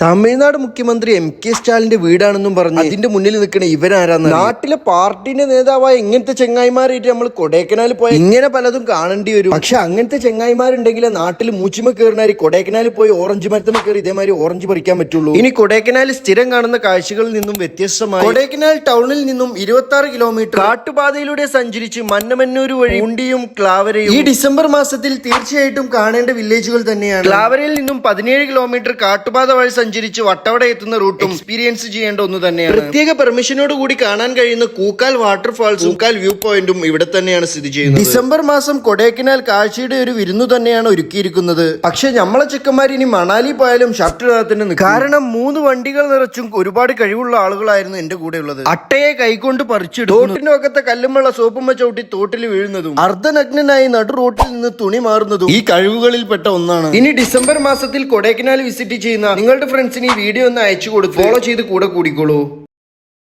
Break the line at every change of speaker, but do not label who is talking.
തമിഴ്നാട് മുഖ്യമന്ത്രി M K സ്റ്റാലിന്റെ വീടാണെന്നും പറഞ്ഞു അതിന്റെ മുന്നിൽ നിൽക്കുന്ന ഇവരാരാന്ന് നാട്ടിലെ പാർട്ടിന്റെ നേതാവായ ഇങ്ങനത്തെ ചെങ്ങായിമാരായിട്ട് നമ്മൾ കൊടേക്കനാൽ പോയി ഇങ്ങനെ പലതും കാണേണ്ടി വരും. പക്ഷെ അങ്ങനത്തെ ചെങ്ങായിമാരുണ്ടെങ്കിൽ നാട്ടിൽ മൂച്ചിമ കയറിനാരി കൊടൈക്കനാലിൽ പോയി ഓറഞ്ച് മരത്തമ കയറി ഇതേമാതിരി ഓറഞ്ച് പറിക്കാൻ പറ്റുള്ളൂ. ഇനി കൊടൈക്കനാലിൽ സ്ഥിരം കാണുന്ന കാഴ്ചകളിൽ നിന്നും വ്യത്യസ്തമായി കൊടൈക്കനാൽ ടൗണിൽ നിന്നും ഇരുപത്തി ആറ് കിലോമീറ്റർ കാട്ടുപാതയിലൂടെ സഞ്ചരിച്ച് മന്നമന്നൂർ വഴി ഉണ്ടിയും ക്ലാവരയും ഈ ഡിസംബർ മാസത്തിൽ തീർച്ചയായിട്ടും കാണേണ്ട വില്ലേജുകൾ തന്നെയാണ്. ക്ലാവരയിൽ നിന്നും പതിനേഴ് കിലോമീറ്റർ കാട്ടുപാത വഴി സഞ്ചരിച്ച് വട്ടവട എത്തുന്ന റൂട്ടും എക്സ്പീരിയൻസ് ചെയ്യേണ്ട ഒന്ന് തന്നെയാണ്. പ്രത്യേക പെർമിഷനോട് കൂടി കാണാൻ കഴിയുന്ന കൂക്കാൽ വാട്ടർഫാൾസ് കൂക്കാൽ വ്യൂ പോയിന്റും ഇവിടെ തന്നെയാണ് സ്ഥിതി ചെയ്യുന്നത്. ഡിസംബർ മാസം കൊടൈക്കനാൽ കാഴ്ചയുടെ ഒരു വിരുന്ന് തന്നെയാണ് ഒരുക്കിയിരിക്കുന്നത്. പക്ഷെ നമ്മളെ ചെക്കന്മാർ ഇനി മണാലി പോയാലും ഷർട്ട് ഇടാതെ തന്നെ കാരണം മൂന്ന് വണ്ടികൾ നിറച്ചും ഒരുപാട് കഴിവുള്ള ആളുകളായിരുന്നു എന്റെ കൂടെ ഉള്ളത്. അട്ടയെ കൈകൊണ്ട് പറിച്ചിടും തോട്ടിന്റെ ഒക്കത്തെ കല്ലുമുള്ള സോപ്പുമ്മ ചവിട്ടി തോട്ടിൽ വീഴുന്നതും അർദ്ധനഗ്നനായി നടു റോട്ടിൽ നിന്ന് തുണി മാറുന്നതും ഈ കഴിവുകളിൽ പെട്ട ഒന്നാണ്. ഇനി ഡിസംബർ മാസത്തിൽ കൊടൈക്കനാൽ വിസിറ്റ് ചെയ്യുന്ന നിങ്ങളുടെ ഫ്രണ്ട്സിന് ഈ വീഡിയോ ഒന്ന് അയച്ചു കൊടുത്ത് ഫോളോ ചെയ്ത് കൂടെ കൂടിക്കോളൂ.